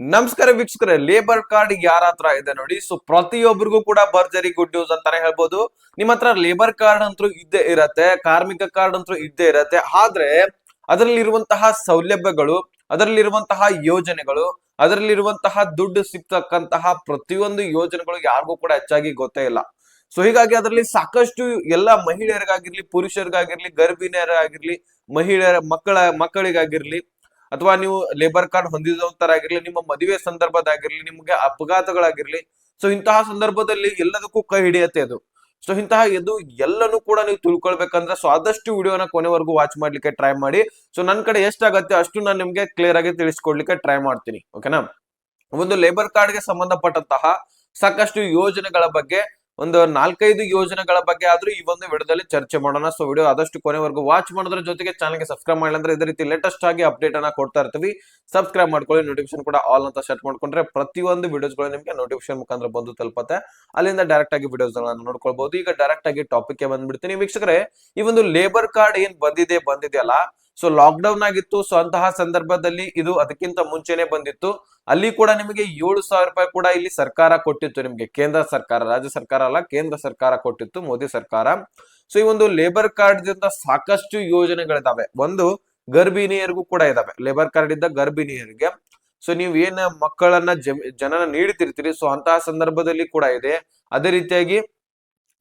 ನಮಸ್ಕಾರ ವೀಕ್ಷಕರೇ labour card ಯಾರ ಹತ್ರ ಇದೆ ನೋಡಿ. ಸೊ ಪ್ರತಿಯೊಬ್ಬರಿಗೂ ಕೂಡ ಭರ್ಜರಿ ಗುಡ್ ನ್ಯೂಸ್ ಅಂತಾನೆ ಹೇಳ್ಬೋದು. ನಿಮ್ಮ ಹತ್ರ ಲೇಬರ್ ಕಾರ್ಡ್ ಅಂತೂ ಇದ್ದೇ ಇರತ್ತೆ, ಕಾರ್ಮಿಕ ಕಾರ್ಡ್ ಅಂತೂ ಇದ್ದೇ ಇರತ್ತೆ. ಆದ್ರೆ, ಅದರಲ್ಲಿರುವಂತಹ ಸೌಲಭ್ಯಗಳು, ಅದರಲ್ಲಿರುವಂತಹ ಯೋಜನೆಗಳು, ಅದರಲ್ಲಿರುವಂತಹ ದುಡ್ಡು ಸಿಗ್ತಕ್ಕಂತಹ ಪ್ರತಿಯೊಂದು ಯೋಜನೆಗಳು ಯಾರಿಗೂ ಕೂಡ ಹೆಚ್ಚಾಗಿ ಗೊತ್ತೇ ಇಲ್ಲ. ಸೊ ಹೀಗಾಗಿ ಅದರಲ್ಲಿ ಸಾಕಷ್ಟು ಎಲ್ಲ ಮಹಿಳೆಯರಿಗಾಗಿರ್ಲಿ, ಪುರುಷರಿಗಾಗಿರ್ಲಿ, ಗರ್ಭಿಣಿಯರಾಗಿರ್ಲಿ, ಮಹಿಳೆಯರ ಮಕ್ಕಳ, ಮಕ್ಕಳಿಗಾಗಿರ್ಲಿ ಅಥವಾ ನೀವು ಲೇಬರ್ ಕಾರ್ಡ್ ಹೊಂದಿದವಂತರಾಗಿರ್ಲಿ ನಿಮ್ಮ ಮದುವೆ ಸಂದರ್ಭದಾಗಿರ್ಲಿ, ನಿಮ್ಗೆ ಅಪಘಾತಗಳಾಗಿರ್ಲಿ ಸೊ ಇಂತಹ ಸಂದರ್ಭದಲ್ಲಿ ಎಲ್ಲದಕ್ಕೂ ಕೈ ಹಿಡಿಯತ್ತೆ ಅದು. ಸೊ ಇಂತಹ ಇದು ಎಲ್ಲನೂ ಕೂಡ ನೀವು ತಿಳ್ಕೊಳ್ಬೇಕಂದ್ರೆ ಸೊ ಆದಷ್ಟು ವಿಡಿಯೋನ ಕೊನೆವರೆಗೂ ವಾಚ್ ಮಾಡ್ಲಿಕ್ಕೆ ಟ್ರೈ ಮಾಡಿ. ಸೊ ನನ್ನ ಕಡೆ ಎಷ್ಟಾಗತ್ತೆ ಅಷ್ಟು ನಾನು ನಿಮ್ಗೆ ಕ್ಲಿಯರ್ ಆಗಿ ತಿಳಿಸ್ಕೊಡ್ಲಿಕ್ಕೆ ಟ್ರೈ ಮಾಡ್ತೀನಿ ಓಕೆನಾ ಒಂದು ಲೇಬರ್ ಕಾರ್ಡ್ಗೆ ಸಂಬಂಧಪಟ್ಟಂತಹ ಸಾಕಷ್ಟು ಯೋಜನೆಗಳ ಬಗ್ಗೆ ಒಂದು ನಾಲ್ಕೈದು ಯೋಜನೆಗಳ ಬಗ್ಗೆ ಆದ್ರೂ ಈ ಒಂದು ವಿಡಿಯೋದಲ್ಲಿ ಚರ್ಚೆ ಮಾಡೋಣ. ಸೊ ವಿಡಿಯೋ ಆದಷ್ಟು ಕೊನೆವರೆಗೂ ವಾಚ್ ಮಾಡೋದ್ರ ಜೊತೆಗೆ ಚಾನಲ್ಗೆ ಸಬ್ಸ್ಕ್ರೈಬ್ ಮಾಡಿಲ್ಲ ಅಂದ್ರೆ ಇದೇ ರೀತಿ ಲೇಟೆಸ್ಟ್ ಆಗಿ ಅಪ್ಡೇಟ್ ಅನ್ನ ಕೊಡ್ತಾ ಇರ್ತೀವಿ. ಸಬ್ಸ್ಕ್ರೈಬ್ ಮಾಡ್ಕೊಳ್ಳಿ ನೋಟಿಫಿಕೇಶನ್ ಕೂಡ ಆಲ್ ಅಂತ ಸೆಟ್ ಮಾಡ್ಕೊಂಡ್ರೆ ಪ್ರತಿಯೊಂದು ವಿಡಿಯೋಸ್ಗಳು ನಿಮಗೆ ನೋಟಿಫಿಕೇಶನ್ ಮುಖಾಂತರ ಬಂದು ತಲುಪತ್ತೆ. ಅಲ್ಲಿಂದ ಡೈರೆಕ್ಟ್ ಆಗಿ ವಿಡಿಯೋಸ್ ನೋಡ್ಕೊಳ್ಬಹುದು ಈಗ ಡೈರೆಕ್ಟ್ ಆಗಿ ಟಾಪಿಕ್ಗೆ ಬಂದ್ಬಿಡ್ತೀನಿ. ವೀಕ್ಷಕರೇ, ಈ ಒಂದು ಲೇಬರ್ ಕಾರ್ಡ್ ಏನ್ ಬಂದಿದೆ, ಬಂದಿದೆಯಲ್ಲ ಸೊ ಲಾಕ್ ಡೌನ್ ಆಗಿತ್ತು. ಸೊ ಅಂತಹ ಸಂದರ್ಭದಲ್ಲಿ ಇದು ಅದಕ್ಕಿಂತ ಮುಂಚೆನೆ ಬಂದಿತ್ತು. ಅಲ್ಲಿ ಕೂಡ ನಿಮಗೆ ಏಳು ಸಾವಿರ ರೂಪಾಯಿ ಕೂಡ ಇಲ್ಲಿ ಸರ್ಕಾರ ಕೊಟ್ಟಿತ್ತು ನಿಮಗೆ. ಕೇಂದ್ರ ಸರ್ಕಾರ, ರಾಜ್ಯ ಸರ್ಕಾರ ಅಲ್ಲ, ಕೇಂದ್ರ ಸರ್ಕಾರ ಕೊಟ್ಟಿತ್ತು, ಮೋದಿ ಸರ್ಕಾರ. ಸೊ ಈ ಒಂದು ಲೇಬರ್ ಕಾರ್ಡ್ ಸಾಕಷ್ಟು ಯೋಜನೆಗಳಿದಾವೆ. ಒಂದು, ಗರ್ಭಿಣಿಯರಿಗೂ ಕೂಡ ಇದಾವೆ. ಲೇಬರ್ ಕಾರ್ಡ್ ಇದ್ದ ಗರ್ಭಿಣಿಯರಿಗೆ. ಸೊ ನೀವು ಏನ್ ಮಕ್ಕಳನ್ನ ಜನನ ನೀಡುತ್ತಿರ್ತೀರಿ ಸೊ ಅಂತಹ ಸಂದರ್ಭದಲ್ಲಿ ಕೂಡ ಇದೆ. ಅದೇ ರೀತಿಯಾಗಿ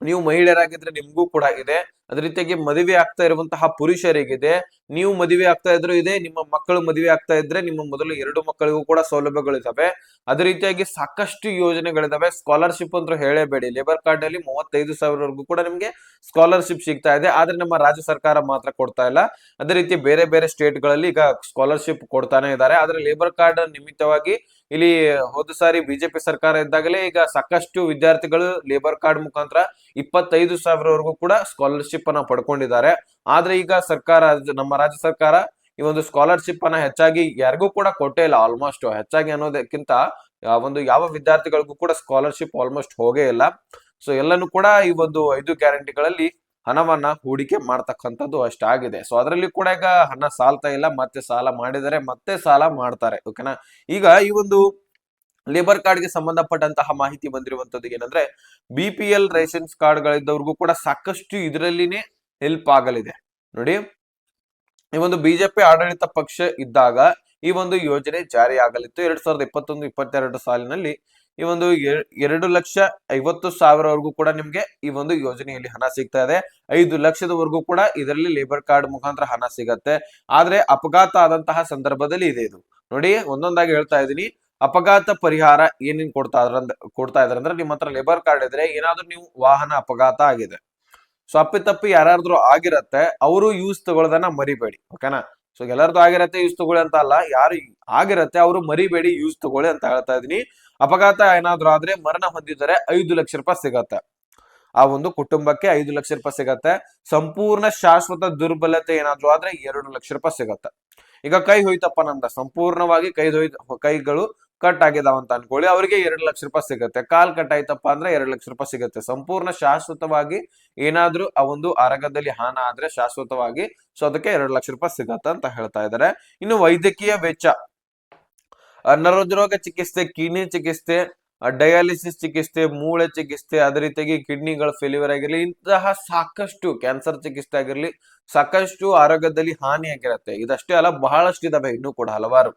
ನೀವು ಮಹಿಳೆಯರಾಗಿದ್ರೆ ನಿಮ್ಗೂ ಕೂಡ ಇದೆ ಅದೇ ರೀತಿಯಾಗಿ ಮದುವೆ ಆಗ್ತಾ ಇರುವಂತಹ ಪುರುಷರಿಗಿದೆ. ನೀವು ಮದುವೆ ಆಗ್ತಾ ಇದ್ರು ಇದೆ, ನಿಮ್ಮ ಮಕ್ಕಳು ಮದುವೆ ಆಗ್ತಾ ಇದ್ರೆ ನಿಮ್ಮ ಮೊದಲು ಎರಡು ಮಕ್ಕಳಿಗೂ ಕೂಡ ಸೌಲಭ್ಯಗಳಿದಾವೆ. ಅದೇ ರೀತಿಯಾಗಿ ಸಾಕಷ್ಟು ಯೋಜನೆಗಳಿದಾವೆ. ಸ್ಕಾಲರ್ಶಿಪ್ ಅಂತ ಹೇಳೇಬೇಡಿ. ಲೇಬರ್ ಕಾರ್ಡ್ ಅಲ್ಲಿ ಮೂವತ್ತೈದು ಸಾವಿರವರೆಗೂ ಕೂಡ ನಿಮ್ಗೆ ಸ್ಕಾಲರ್ಶಿಪ್ ಸಿಗ್ತಾ ಇದೆ. ಆದ್ರೆ ನಮ್ಮ ರಾಜ್ಯ ಸರ್ಕಾರ ಮಾತ್ರ ಕೊಡ್ತಾ ಇಲ್ಲ. ಅದೇ ರೀತಿ ಬೇರೆ ಬೇರೆ ಸ್ಟೇಟ್ಗಳಲ್ಲಿ ಈಗ ಸ್ಕಾಲರ್ಶಿಪ್ ಕೊಡ್ತಾನೆ ಇದ್ದಾರೆ. ಆದ್ರೆ ಲೇಬರ್ ಕಾರ್ಡ್ ನಿಮಿತ್ತವಾಗಿ ಇಲ್ಲಿ ಹೋದ ಸಾರಿ ಬಿಜೆಪಿ ಸರ್ಕಾರ ಇದ್ದಾಗಲೇ ಈಗ ಸಾಕಷ್ಟು ವಿದ್ಯಾರ್ಥಿಗಳು ಲೇಬರ್ ಕಾರ್ಡ್ ಮುಖಾಂತರ ಇಪ್ಪತ್ತೈದು ಸಾವಿರವರೆಗೂ ಕೂಡ ಸ್ಕಾಲರ್ಶಿಪ್ ಅನ್ನ ಪಡ್ಕೊಂಡಿದ್ದಾರೆ. ಆದ್ರೆ ಈಗ ಸರ್ಕಾರ, ನಮ್ಮ ರಾಜ್ಯ ಸರ್ಕಾರ ಈ ಒಂದು ಸ್ಕಾಲರ್ಶಿಪ್ ಅನ್ನ ಹೆಚ್ಚಾಗಿ ಯಾರಿಗೂ ಕೂಡ ಕೊಟ್ಟೇ ಇಲ್ಲ ಆಲ್ಮೋಸ್ಟ್ ಹೆಚ್ಚಾಗಿ ಅನ್ನೋದಕ್ಕಿಂತ ಒಂದು ಯಾವ ವಿದ್ಯಾರ್ಥಿಗಳಿಗೂ ಕೂಡ ಸ್ಕಾಲರ್ಶಿಪ್ ಆಲ್ಮೋಸ್ಟ್ ಹೋಗೇ ಇಲ್ಲ. ಸೊ ಎಲ್ಲನೂ ಕೂಡ ಈ ಒಂದು ಐದು ಗ್ಯಾರಂಟಿಗಳಲ್ಲಿ ಹಣವನ್ನ ಹೂಡಿಕೆ ಮಾಡ್ತಕ್ಕಂಥದ್ದು ಅಷ್ಟಾಗಿದೆ ಸೊ ಅದರಲ್ಲಿ ಕೂಡ ಈಗ ಹಣ ಸಾಲ್ತಾ ಇಲ್ಲ, ಮತ್ತೆ ಸಾಲ ಮಾಡಿದರೆ ಮತ್ತೆ ಸಾಲ ಮಾಡ್ತಾರೆ. ಓಕೆನಾ ಈಗ ಈ ಒಂದು ಲೇಬರ್ ಕಾರ್ಡ್ಗೆ ಸಂಬಂಧಪಟ್ಟಂತಹ ಮಾಹಿತಿ ಬಂದಿರುವಂತದ್ದು ಏನಂದ್ರೆ ಬಿ ಪಿ ಎಲ್ ರೇಷನ್ಸ್ ಕಾರ್ಡ್ಗಳಿದ್ದವ್ರಿಗೂ ಕೂಡ ಸಾಕಷ್ಟು ಇದರಲ್ಲಿನೇ ಹೆಲ್ಪ್ ಆಗಲಿದೆ. ನೋಡಿ, ಈ ಒಂದು ಬಿಜೆಪಿ ಆಡಳಿತ ಪಕ್ಷ ಇದ್ದಾಗ ಈ ಒಂದು ಯೋಜನೆ ಜಾರಿ ಆಗಲಿತ್ತು ಎರಡ್ ಸಾವಿರದ ಇಪ್ಪತ್ತೊಂದು, ಇಪ್ಪತ್ತೆರಡು ಸಾಲಿನಲ್ಲಿ ಈ ಒಂದು ಎರಡು ಲಕ್ಷ ಐವತ್ತು ಸಾವಿರವರೆಗೂ ಕೂಡ ನಿಮ್ಗೆ ಈ ಒಂದು ಯೋಜನೆಯಲ್ಲಿ ಹಣ ಸಿಗ್ತಾ ಇದೆ. ಐದು ಲಕ್ಷದವರೆಗೂ ಕೂಡ ಇದರಲ್ಲಿ ಲೇಬರ್ ಕಾರ್ಡ್ ಮುಖಾಂತರ ಹಣ ಸಿಗತ್ತೆ. ಆದ್ರೆ ಅಪಘಾತ ಆದಂತಹ ಸಂದರ್ಭದಲ್ಲಿ ಇದೆ ಇದು. ನೋಡಿ, ಒಂದೊಂದಾಗಿ ಹೇಳ್ತಾ ಇದ್ದೀನಿ. ಅಪಘಾತ ಪರಿಹಾರ ಏನೇನ್ ಕೊಡ್ತಾ ಇದ್ರ ಕೊಡ್ತಾ ಇದಾರೆ ಅಂದ್ರೆ ನಿಮ್ಮ ಹತ್ರ ಲೇಬರ್ ಕಾರ್ಡ್ ಇದ್ರೆ ಏನಾದ್ರೂ ನೀವು ವಾಹನ ಅಪಘಾತ ಆಗಿದೆ. ಸೊ ಅಪ್ಪಿತಪ್ಪಿ ಯಾರಾದ್ರೂ ಆಗಿರತ್ತೆ, ಅವರು ಯೂಸ್ ತಗೊಳ್ಳೋದನ್ನ ಮರಿಬೇಡಿ ಓಕೆನಾ ಸೊ, ಎಲ್ಲರದು ಆಗಿರತ್ತೆ ಯೂಸ್ ತಗೊಳ್ಳಿ ಅಂತ ಅಲ್ಲ, ಯಾರು ಆಗಿರತ್ತೆ ಅವರು ಮರಿಬೇಡಿ ಯೂಸ್ ತಗೊಳ್ಳಿ ಅಂತ ಹೇಳ್ತಾ ಇದೀನಿ ಅಪಘಾತ ಏನಾದ್ರು ಆದ್ರೆ ಮರಣ ಹೊಂದಿದರೆ ಐದು ಲಕ್ಷ ರೂಪಾಯಿ ಸಿಗತ್ತೆ. ಆ ಒಂದು ಕುಟುಂಬಕ್ಕೆ ಐದು ಲಕ್ಷ ರೂಪಾಯಿ ಸಿಗತ್ತೆ. ಸಂಪೂರ್ಣ ಶಾಶ್ವತ ದುರ್ಬಲತೆ ಏನಾದ್ರು ಆದ್ರೆ ಎರಡು ಲಕ್ಷ ರೂಪಾಯಿ ಸಿಗತ್ತೆ. ಈಗ ಕೈ ಹೋಯ್ತಪ್ಪ ನಂದ, ಸಂಪೂರ್ಣವಾಗಿ ಕೈ ಹೋಯ್ತ ಕೈಗಳು ಕಟ್ ಆಗಿದಾವ ಅಂತ ಅನ್ಕೊಳ್ಳಿ. ಅವರಿಗೆ ಎರಡು ಲಕ್ಷ ರೂಪಾಯಿ ಸಿಗತ್ತೆ. ಕಾಲ್ ಕಟ್ ಆಯ್ತಪ್ಪ ಅಂದ್ರೆ ಎರಡು ಲಕ್ಷ ರೂಪಾಯಿ ಸಿಗತ್ತೆ. ಸಂಪೂರ್ಣ ಶಾಶ್ವತವಾಗಿ ಏನಾದ್ರೂ ಆ ಒಂದು ಅರಗದಲ್ಲಿ ಹಾನ ಆದ್ರೆ ಶಾಶ್ವತವಾಗಿ ಸೊ ಅದಕ್ಕೆ ಎರಡು ಲಕ್ಷ ರೂಪಾಯಿ ಸಿಗತ್ತೆ ಅಂತ ಹೇಳ್ತಾ ಇದ್ದಾರೆ ಇನ್ನು ವೈದ್ಯಕೀಯ ವೆಚ್ಚ. ನರರೋಗ ಚಿಕಿತ್ಸೆ, ಕಿಡ್ನಿ ಚಿಕಿತ್ಸೆ ಡಯಾಲಿಸಿಸ್ ಚಿಕಿತ್ಸೆ, ಮೂಳೆ ಚಿಕಿತ್ಸೆ, ಅದೇ ರೀತಿಯಾಗಿ ಕಿಡ್ನಿಗಳ ಫೇಲ್ಯೂರ್ ಆಗಿರಲಿ, ಇಂತಹ ಸಾಕಷ್ಟು ಕ್ಯಾನ್ಸರ್ ಚಿಕಿತ್ಸೆ ಆಗಿರಲಿ, ಸಾಕಷ್ಟು ಆರೋಗ್ಯದಲ್ಲಿ ಹಾನಿ ಆಗಿರತ್ತೆ. ಇದಷ್ಟೇ ಅಲ್ಲ, ಬಹಳಷ್ಟು ಇದಾವೆ ಇನ್ನೂ ಕೂಡ ಹಲವಾರು.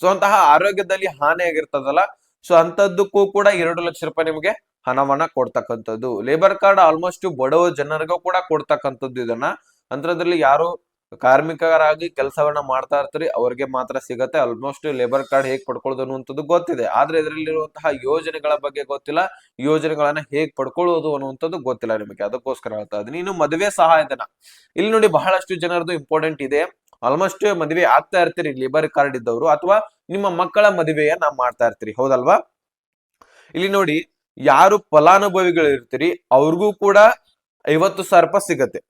ಸೊ ಅಂತಹ ಆರೋಗ್ಯದಲ್ಲಿ ಹಾನಿ ಆಗಿರ್ತದಲ್ಲ ಸೊ ಅಂತದ್ದಕ್ಕೂ ಕೂಡ ಎರಡು ಲಕ್ಷ ರೂಪಾಯಿ ನಿಮಗೆ ಹಣವನ್ನ ಕೊಡ್ತಕ್ಕಂಥದ್ದು. ಲೇಬರ್ ಕಾರ್ಡ್ ಆಲ್ಮೋಸ್ಟ್ ಬಡವ ಜನರಿಗೂ ಕೂಡ ಕೊಡ್ತಕ್ಕಂಥದ್ದು ಇದನ್ನ. ಅಂತದ್ರಲ್ಲಿ ಯಾರು ಕಾರ್ಮಿಕರಾಗಿ ಕೆಲಸವನ್ನ ಮಾಡ್ತಾ ಇರ್ತೀರಿ, ಅವ್ರಿಗೆ ಮಾತ್ರ ಸಿಗತ್ತೆ. ಆಲ್ಮೋಸ್ಟ್ ಲೇಬರ್ ಕಾರ್ಡ್ ಹೇಗ್ ಪಡ್ಕೊಳ್ಳೋದು ಅನ್ನುವಂಥದ್ದು ಗೊತ್ತಿದೆ. ಆದ್ರೆ ಇದರಲ್ಲಿರುವಂತಹ ಯೋಜನೆಗಳ ಬಗ್ಗೆ ಗೊತ್ತಿಲ್ಲ. ಯೋಜನೆಗಳನ್ನ ಹೇಗ್ ಪಡ್ಕೊಳ್ಳೋದು ಅನ್ನುವಂಥದ್ದು ಗೊತ್ತಿಲ್ಲ ನಿಮಗೆ. ಅದಕ್ಕೋಸ್ಕರ ಹೇಳ್ತಾ ಇದೀನಿ ಇನ್ನು ಮದುವೆ ಸಹಾಯಧನ. ಇಲ್ಲಿ ನೋಡಿ ಬಹಳಷ್ಟು ಜನರದು ಇಂಪಾರ್ಟೆಂಟ್ ಇದೆ. ಆಲ್ಮೋಸ್ಟ್ ಮದುವೆ ಆಗ್ತಾ ಇರ್ತೀರಿ ಲೇಬರ್ ಕಾರ್ಡ್ ಇದ್ದವರು. ಅಥವಾ ನಿಮ್ಮ ಮಕ್ಕಳ ಮದುವೆಯನ್ನ ಮಾಡ್ತಾ ಇರ್ತೀರಿ. ಹೌದಲ್ವಾ? ಇಲ್ಲಿ ನೋಡಿ ಯಾರು ಫಲಾನುಭವಿಗಳು ಇರ್ತೀರಿ ಅವ್ರಿಗೂ ಕೂಡ ಐವತ್ತು ಸಾವಿರ ರೂಪಾಯಿ ಸಿಗತ್ತೆ.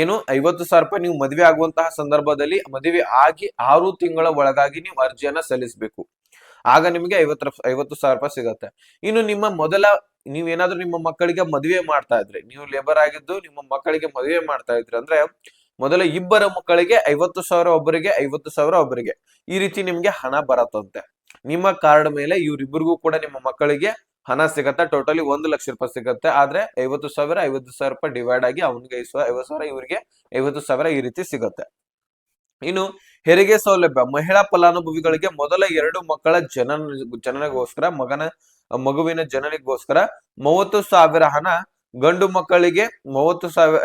ಏನು, ಐವತ್ತು ಸಾವಿರ ರೂಪಾಯಿ ನೀವು ಮದುವೆ ಆಗುವಂತಹ ಸಂದರ್ಭದಲ್ಲಿ ಮದುವೆ ಆಗಿ ಆರು ತಿಂಗಳ ಒಳಗಾಗಿ ನೀವು ಅರ್ಜಿಯನ್ನ ಸಲ್ಲಿಸಬೇಕು. ಆಗ ನಿಮಗೆ ಐವತ್ತು ಐವತ್ತು ಸಾವಿರ ರೂಪಾಯಿ ಸಿಗತ್ತೆ. ಇನ್ನು ನಿಮ್ಮ ಮೊದಲ ನೀವೇನಾದ್ರೂ ನಿಮ್ಮ ಮಕ್ಕಳಿಗೆ ಮದುವೆ ಮಾಡ್ತಾ ಇದ್ರಿ, ನೀವು ಲೇಬರ್ ಆಗಿದ್ದು ನಿಮ್ಮ ಮಕ್ಕಳಿಗೆ ಮದುವೆ ಮಾಡ್ತಾ ಇದ್ರಿ ಅಂದ್ರೆ, ಮೊದಲ ಇಬ್ಬರ ಮಕ್ಕಳಿಗೆ ಐವತ್ತು ಸಾವಿರ ಒಬ್ಬರಿಗೆ, ಐವತ್ತು ಸಾವಿರ ಒಬ್ಬರಿಗೆ ಈ ರೀತಿ ನಿಮ್ಗೆ ಹಣ ಬರತ್ತಂತೆ. ನಿಮ್ಮ ಕಾರ್ಡ್ ಮೇಲೆ ಇವ್ರಿಬ್ಬರಿಗೂ ಕೂಡ ನಿಮ್ಮ ಮಕ್ಕಳಿಗೆ ಹಣ ಸಿಗತ್ತೆ ಟೋಟಲಿ ಒಂದು ಲಕ್ಷ ರೂಪಾಯಿ ಸಿಗತ್ತೆ. ಆದ್ರೆ ಐವತ್ತು ಸಾವಿರ ಐವತ್ತು ಸಾವಿರ ರೂಪಾಯಿ ಡಿವೈಡ್ ಆಗಿ ಅವನಿಗೆ ಐವತ್ತು ಸಾವಿರ ಇವರಿಗೆ ಐವತ್ತು ಸಾವಿರ ಈ ರೀತಿ ಸಿಗತ್ತೆ. ಇನ್ನು ಹೆರಿಗೆ ಸೌಲಭ್ಯ, ಮಹಿಳಾ ಫಲಾನುಭವಿಗಳಿಗೆ ಮೊದಲ ಎರಡು ಮಕ್ಕಳ ಜನನ, ಜನನಗೋಸ್ಕರ, ಮಗನ, ಮಗುವಿನ ಜನನಿಗೋಸ್ಕರ ಮೂವತ್ತು ಸಾವಿರ ಹಣ ಗಂಡು ಮಕ್ಕಳಿಗೆ ಮೂವತ್ತು ಸಾವಿರ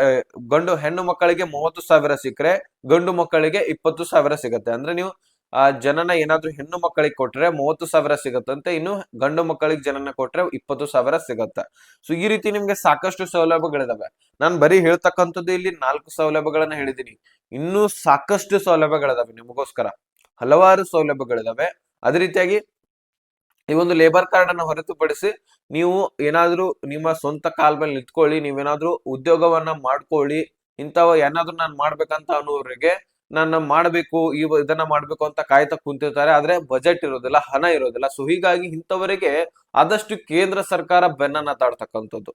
ಗಂಡು, ಹೆಣ್ಣು ಮಕ್ಕಳಿಗೆ ಮೂವತ್ತು ಸಾವಿರ ಸಿಕ್ಕರೆ ಗಂಡು ಮಕ್ಕಳಿಗೆ ಇಪ್ಪತ್ತು ಸಾವಿರ ಸಿಗತ್ತೆ. ಅಂದ್ರೆ ನೀವು ಆ ಜನನ ಏನಾದ್ರೂ ಹೆಣ್ಣು ಮಕ್ಕಳಿಗೆ ಕೊಟ್ರೆ ಮೂವತ್ತು ಸಾವಿರ ಸಿಗತ್ತಂತೆ, ಇನ್ನು ಗಂಡು ಮಕ್ಕಳಿಗೆ ಜನನ ಕೊಟ್ರೆ ಇಪ್ಪತ್ತು ಸಾವಿರ ಸಿಗತ್ತೆ. ಸೊ ಈ ರೀತಿ ನಿಮ್ಗೆ ಸಾಕಷ್ಟು ಸೌಲಭ್ಯಗಳಿದಾವೆ. ನಾನ್ ಬರೀ ಹೇಳ್ತಕ್ಕಂಥದ್ದು ಇಲ್ಲಿ ನಾಲ್ಕು ಸೌಲಭ್ಯಗಳನ್ನ ಹೇಳಿದೀನಿ. ಇನ್ನೂ ಸಾಕಷ್ಟು ಸೌಲಭ್ಯಗಳಿದಾವೆ ನಿಮಗೋಸ್ಕರ. ಹಲವಾರು ಸೌಲಭ್ಯಗಳಿದಾವೆ. ಅದೇ ರೀತಿಯಾಗಿ ಈ ಒಂದು ಲೇಬರ್ ಕಾರ್ಡ್ ಅನ್ನು ಹೊರತುಪಡಿಸಿ ನೀವು ಏನಾದ್ರೂ ನಿಮ್ಮ ಸ್ವಂತ ಕಾಲ್ ಮೇಲೆ ನಿಂತ್ಕೊಳ್ಳಿ, ನೀವೇನಾದ್ರೂ ಉದ್ಯೋಗವನ್ನ ಮಾಡ್ಕೊಳ್ಳಿ, ಇಂಥವ ಏನಾದ್ರೂ ನಾನು ಮಾಡ್ಬೇಕಂತ ಅನ್ನೋರಿಗೆ ನಾನು ಮಾಡಬೇಕು, ಈ ಇದನ್ನ ಮಾಡ್ಬೇಕು ಅಂತ ಕಾಯ್ತಾ ಕುಂತಿರ್ತಾರೆ. ಆದ್ರೆ ಬಜೆಟ್ ಇರೋದಿಲ್ಲ, ಹಣ ಇರೋದಿಲ್ಲ. ಸೊ ಹೀಗಾಗಿ ಇಂಥವರಿಗೆ ಆದಷ್ಟು ಕೇಂದ್ರ ಸರ್ಕಾರ ಬೆನ್ನನ್ನ ತಾಡ್ತಕ್ಕಂಥದ್ದು.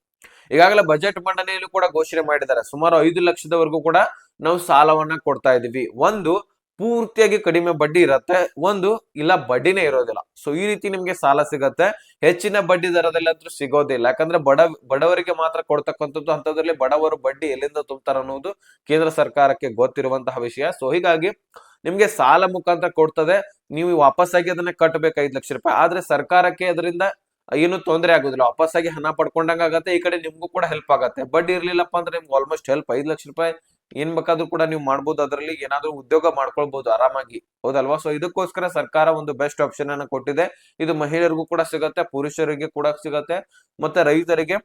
ಈಗಾಗಲೇ ಬಜೆಟ್ ಮಂಡನೆಯಲ್ಲೂ ಕೂಡ ಘೋಷಣೆ ಮಾಡಿದ್ದಾರೆ. ಸುಮಾರು ಐದು ಲಕ್ಷದವರೆಗೂ ಕೂಡ ನಾವು ಸಾಲವನ್ನ ಕೊಡ್ತಾ ಇದೀವಿ ಒಂದು ಪೂರ್ತಿಯಾಗಿ ಕಡಿಮೆ ಬಡ್ಡಿ ಇರತ್ತೆ. ಒಂದು, ಇಲ್ಲ ಬಡ್ಡಿನೇ ಇರೋದಿಲ್ಲ. ಸೊ ಈ ರೀತಿ ನಿಮ್ಗೆ ಸಾಲ ಸಿಗತ್ತೆ. ಹೆಚ್ಚಿನ ಬಡ್ಡಿ ದರದಲ್ಲಿ ಅಂತೂ ಸಿಗೋದಿಲ್ಲ. ಯಾಕಂದ್ರೆ ಬಡ, ಬಡವರಿಗೆ ಮಾತ್ರ ಕೊಡ್ತಕ್ಕಂಥದ್ದು ಅಂತದ್ರಲ್ಲಿ ಬಡವರು ಬಡ್ಡಿ ಎಲ್ಲಿಂದ ತುಂಬ್ತಾರ ಅನ್ನೋದು ಕೇಂದ್ರ ಸರ್ಕಾರಕ್ಕೆ ಗೊತ್ತಿರುವಂತಹ ವಿಷಯ. ಸೊ ಹೀಗಾಗಿ ನಿಮ್ಗೆ ಸಾಲ ಮುಖಾಂತರ ಕೊಡ್ತದೆ. ನೀವು ವಾಪಸ್ಸಾಗಿ ಅದನ್ನ ಕಟ್ಟಬೇಕು ಐದು ಲಕ್ಷ ರೂಪಾಯಿ. ಆದ್ರೆ ಸರ್ಕಾರಕ್ಕೆ ಅದರಿಂದ ಏನು ತೊಂದರೆ ಆಗುದಿಲ್ಲ. ಆಗಿ ಹಣ ಪಡ್ಕೊಂಡಂಗ ಆಗತ್ತೆ ಈ ಕಡೆ ನಿಮ್ಗೂ ಕೂಡ ಹೆಲ್ಪ್ ಆಗತ್ತೆ. ಬಡ್ಡಿ ಇರ್ಲಿಲ್ಲಪ್ಪ ಅಂದ್ರೆ ನಿಮ್ಗೆ ಆಲ್ಮೋಸ್ಟ್ ಹೆಲ್ಪ್ ಐದು ಲಕ್ಷ ರೂಪಾಯಿ ಏನ್ ಬೇಕಾದ್ರೂ ಕೂಡ ನೀವು ಮಾಡ್ಬೋದು. ಅದರಲ್ಲಿ ಏನಾದ್ರೂ ಉದ್ಯೋಗ ಮಾಡ್ಕೊಳ್ಬಹುದು ಆರಾಮಾಗಿ. ಹೌದಲ್ವಾ? ಸೊ ಇದಕ್ಕೋಸ್ಕರ ಸರ್ಕಾರ ಒಂದು ಬೆಸ್ಟ್ ಆಪ್ಷನ್ ಅನ್ನ ಕೊಟ್ಟಿದೆ. ಇದು ಮಹಿಳೆಯರಿಗೂ ಕೂಡ ಸಿಗತ್ತೆ, ಪುರುಷರಿಗೆ ಕೂಡ ಸಿಗತ್ತೆ, ಮತ್ತೆ ರೈತರಿಗೆ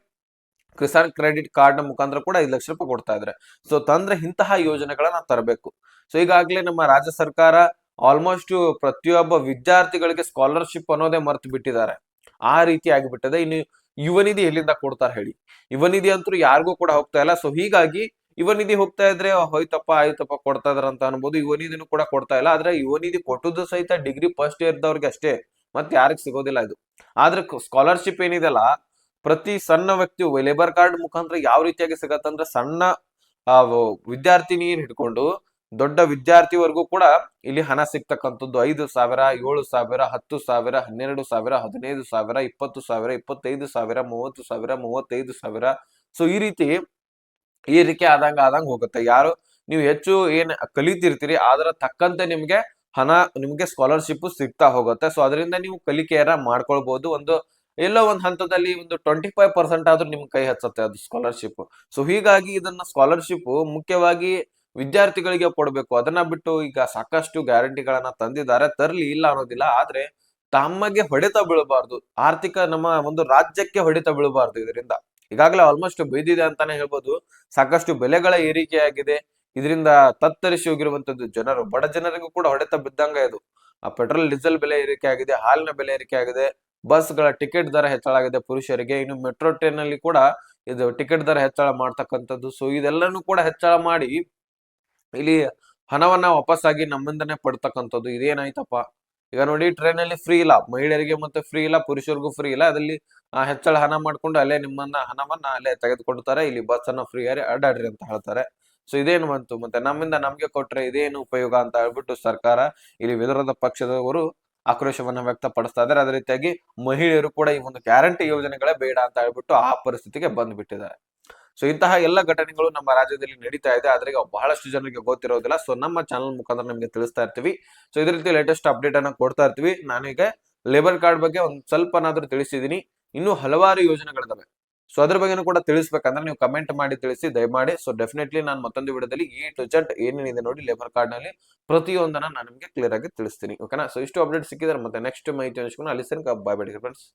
ಕಿಸಾನ್ ಕ್ರೆಡಿಟ್ ಕಾರ್ಡ್ನ ಮುಖಾಂತರ ಕೂಡ ಐದು ಲಕ್ಷ ರೂಪಾಯಿ ಕೊಡ್ತಾ ಇದ್ರೆ. ಸೊ ತಂದ್ರೆ ಇಂತಹ ಯೋಜನೆಗಳನ್ನ ತರಬೇಕು. ಸೊ ಈಗಾಗಲೇ ನಮ್ಮ ರಾಜ್ಯ ಸರ್ಕಾರ ಆಲ್ಮೋಸ್ಟ್ ಪ್ರತಿಯೊಬ್ಬ ವಿದ್ಯಾರ್ಥಿಗಳಿಗೆ ಸ್ಕಾಲರ್ಶಿಪ್ ಅನ್ನೋದೇ ಮರ್ತು ಬಿಟ್ಟಿದ್ದಾರೆ. ಆ ರೀತಿ ಆಗಿಬಿಟ್ಟಿದೆ. ಇನ್ನು ಯುವ ನಿಧಿ ಎಲ್ಲಿಂದ ಕೊಡ್ತಾರೆ ಹೇಳಿ? ಯುವ ನಿಧಿ ಅಂತೂ ಯಾರಿಗೂ ಕೂಡ ಹೋಗ್ತಾ ಇಲ್ಲ. ಸೊ ಹೀಗಾಗಿ ಯುವ ನಿಧಿ ಹೋಗ್ತಾ ಇದ್ರೆ ಹೋಯ್ತಪ್ಪ, ಆಯ್ತಪ್ಪ, ಕೊಡ್ತಾ ಇದಾರ ಅಂತ ಅನ್ಬೋದು. ಯುವ ನಿಧಿನೂ ಕೂಡ ಕೊಡ್ತಾ ಇಲ್ಲ. ಆದ್ರೆ ಯುವ ನಿಧಿ ಕೊಟ್ಟದ್ದು ಸಹಿತ ಡಿಗ್ರಿ ಫಸ್ಟ್ ಇಯರ್ ದವ್ರಿಗೆ ಅಷ್ಟೇ. ಮತ್ತೆ ಯಾರಿಗ್ ಸಿಗೋದಿಲ್ಲ ಇದು. ಆದ್ರೆ ಸ್ಕಾಲರ್ಶಿಪ್ ಏನಿದೆಲ್ಲ ಪ್ರತಿ ಸಣ್ಣ ವ್ಯಕ್ತಿ ಲೇಬರ್ ಕಾರ್ಡ್ ಮುಖಾಂತರ ಯಾವ ರೀತಿಯಾಗಿ ಸಿಗತ್ತಂದ್ರೆ ಸಣ್ಣ ವಿದ್ಯಾರ್ಥಿನಿ ಹಿಡ್ಕೊಂಡು ದೊಡ್ಡ ವಿದ್ಯಾರ್ಥಿವರೆಗೂ ಕೂಡ ಇಲ್ಲಿ ಹಣ ಸಿಗ್ತಕ್ಕಂಥದ್ದು. ಐದು ಸಾವಿರ, ಏಳು ಸಾವಿರ, ಹತ್ತು ಸಾವಿರ, ಹನ್ನೆರಡು ಸಾವಿರ, ಹದಿನೈದು ಸಾವಿರ, ಇಪ್ಪತ್ತು ಸಾವಿರ, ಇಪ್ಪತ್ತೈದು ಸಾವಿರ, ಮೂವತ್ತು ಸಾವಿರ, ಮೂವತ್ತೈದು ಸಾವಿರ. ಸೊ, ಈ ರೀತಿ ಏರಿಕೆ ಆದಂಗ ಆದಂಗ ಹೋಗುತ್ತೆ. ಯಾರು ನೀವು ಹೆಚ್ಚು ಏನ್ ಕಲಿತಿರ್ತೀರಿ, ಅದರ ತಕ್ಕಂತೆ ನಿಮ್ಗೆ ಹಣ, ನಿಮ್ಗೆ ಸ್ಕಾಲರ್ಶಿಪ್ ಸಿಗ್ತಾ ಹೋಗುತ್ತೆ. ಸೊ ಅದರಿಂದ ನೀವು ಕಲಿಕೆಯನ್ನ ಮಾಡ್ಕೊಳ್ಬಹುದು ಒಂದು ಎಲ್ಲೋ ಒಂದು ಹಂತದಲ್ಲಿ ಒಂದು ಟ್ವೆಂಟಿ ಫೈವ್ ಪರ್ಸೆಂಟ್ ಆದ್ರೂ ನಿಮ್ ಕೈ ಹಚ್ಚತ್ತೆ ಅದು ಸ್ಕಾಲರ್ಶಿಪ್ ಸೊ ಹೀಗಾಗಿ ಇದನ್ನ ಸ್ಕಾಲರ್ಶಿಪ್ ಮುಖ್ಯವಾಗಿ ವಿದ್ಯಾರ್ಥಿಗಳಿಗೆ ಕೊಡಬೇಕು. ಅದನ್ನ ಬಿಟ್ಟು ಈಗ ಸಾಕಷ್ಟು ಗ್ಯಾರಂಟಿಗಳನ್ನ ತಂದಿದ್ದಾರೆ. ತರ್ಲಿ ಇಲ್ಲ ಅನ್ನೋದಿಲ್ಲ. ಆದ್ರೆ ತಮಗೆ ಹೊಡೆತ ಬೀಳಬಾರ್ದು. ಆರ್ಥಿಕ ನಮ್ಮ ಒಂದು ರಾಜ್ಯಕ್ಕೆ ಹೊಡೆತ ಬೀಳಬಾರ್ದು ಇದರಿಂದ. ಈಗಾಗಲೇ ಆಲ್ಮೋಸ್ಟ್ ಬೈದಿದೆ ಅಂತಾನೆ ಹೇಳ್ಬೋದು. ಸಾಕಷ್ಟು ಬೆಲೆಗಳ ಏರಿಕೆಯಾಗಿದೆ. ಇದರಿಂದ ತತ್ತರಿಸಿ ಹೋಗಿರುವಂತದ್ದು ಜನರು, ಬಡ ಜನರಿಗೂ ಕೂಡ ಹೊಡೆತ ಬಿದ್ದಂಗ ಇದು. ಆ ಪೆಟ್ರೋಲ್, ಡೀಸೆಲ್ ಬೆಲೆ ಏರಿಕೆ ಆಗಿದೆ ಹಾಲಿನ ಬೆಲೆ ಏರಿಕೆ ಆಗಿದೆ ಬಸ್ಗಳ ಟಿಕೆಟ್ ದರ ಹೆಚ್ಚಳ ಆಗಿದೆ ಪುರುಷರಿಗೆ. ಇನ್ನು ಮೆಟ್ರೋ ಟ್ರೈನ್ ಅಲ್ಲಿ ಕೂಡ ಇದು ಟಿಕೆಟ್ ದರ ಹೆಚ್ಚಳ ಮಾಡ್ತಕ್ಕಂಥದ್ದು. ಸೊ ಇದೆಲ್ಲನೂ ಕೂಡ ಹೆಚ್ಚಳ ಮಾಡಿ ಇಲ್ಲಿ ಹಣವನ್ನ ಆಗಿ ನಮ್ಮಿಂದನೇ ಪಡ್ತಕ್ಕಂಥದ್ದು. ಇದೇನಾಯ್ತಪ್ಪ? ಈಗ ನೋಡಿ ಟ್ರೈನ್ ಅಲ್ಲಿ ಫ್ರೀ ಇಲ್ಲ. ಮಹಿಳೆಯರಿಗೆ ಮತ್ತೆ ಫ್ರೀ ಇಲ್ಲ, ಪುರುಷರಿಗೂ ಫ್ರೀ ಇಲ್ಲ. ಅದರಲ್ಲಿ ಹೆಚ್ಚಳ ಹಣ ಮಾಡ್ಕೊಂಡು ಅಲ್ಲೇ ನಿಮ್ಮನ್ನ, ಹಣವನ್ನ ಅಲ್ಲೇ ತೆಗೆದುಕೊಡ್ತಾರೆ ಇಲ್ಲಿ ಬಸ್ ಅನ್ನ ಫ್ರೀ ಆಗಿ ಅಡ್ಡಾಡ್ರಿ ಅಂತ ಹೇಳ್ತಾರೆ. ಸೊ ಇದೇನು ಬಂತು? ಮತ್ತೆ ನಮ್ಮಿಂದ ನಮ್ಗೆ ಕೊಟ್ರೆ ಇದೇನು ಉಪಯೋಗ ಅಂತ ಹೇಳ್ಬಿಟ್ಟು ಸರ್ಕಾರ ಇಲ್ಲಿ ವಿರೋಧ ಪಕ್ಷದವರು ಆಕ್ರೋಶವನ್ನ ವ್ಯಕ್ತಪಡಿಸ್ತಾ ಇದ್ದಾರೆ. ಅದೇ ರೀತಿಯಾಗಿ ಮಹಿಳೆಯರು ಕೂಡ ಈ ಒಂದು ಗ್ಯಾರಂಟಿ ಯೋಜನೆಗಳೇ ಬೇಡ ಅಂತ ಹೇಳ್ಬಿಟ್ಟು ಆ ಪರಿಸ್ಥಿತಿಗೆ ಬಂದ್ಬಿಟ್ಟಿದ್ದಾರೆ. ಸೊ ಇಂತಹ ಎಲ್ಲ ಘಟನೆಗಳು ನಮ್ಮ ರಾಜ್ಯದಲ್ಲಿ ನಡೀತಾ ಇದೆ. ಆದ್ರೆ ಬಹಳಷ್ಟು ಜನರಿಗೆ ಗೊತ್ತಿರೋದಿಲ್ಲ. ಸೊ ನಮ್ಮ ಚಾನಲ್ ಮುಖಾಂತರ ನಿಮಗೆ ತಿಳಿಸ್ತಾ ಇರ್ತೀವಿ. ಸೊ ಇದೇ ರೀತಿ ಲೇಟೆಸ್ಟ್ ಅಪ್ಡೇಟ್ ಅನ್ನ ಕೊಡ್ತಾ ಇರ್ತೀವಿ. ನಾನೀಗ ಲೇಬರ್ ಕಾರ್ಡ್ ಬಗ್ಗೆ ಒಂದ್ ಸ್ವಲ್ಪನಾದ್ರೂ ತಿಳಿಸಿದೀನಿ ಇನ್ನೂ ಹಲವಾರು ಯೋಜನೆಗಳಿದಾವೆ. ಸೊ ಅದ್ರ ಬಗ್ಗೆನೂ ಕೂಡ ತಿಳಿಸ್ಬೇಕಂದ್ರೆ ನೀವು ಕಮೆಂಟ್ ಮಾಡಿ ತಿಳಿಸಿ, ದಯಮಾಡಿ. ಸೊ ಡೆಫಿನೆಟ್ಲಿ ನಾನು ಮತ್ತೊಂದು ವಿಡಿಯೋದಲ್ಲಿ ಈ ಟು ಜೆಟ್ ಏನೇನಿದೆ ನೋಡಿ ಲೇಬರ್ ಕಾರ್ಡ್ನಲ್ಲಿ ಪ್ರತಿಯೊಂದನ್ನ ನಾನು ನಿಮಗೆ ಕ್ಲಿಯರ್ ಆಗಿ ತಿಳಿಸ್ತೀನಿ. ಓಕೆನಾ ಸೊ ಇಷ್ಟು ಅಪ್ಡೇಟ್ ಸಿಕ್ಕಿದ್ರೆ ಮತ್ತೆ ನೆಕ್ಸ್ಟ್ ಮಾಹಿತಿ ಹಂಚ್ಕೊಂಡು ಅಲ್ಲಿ ತನಕ ಬಾಯ್ ಬೇಡಿ ಫ್ರೆಂಡ್ಸ್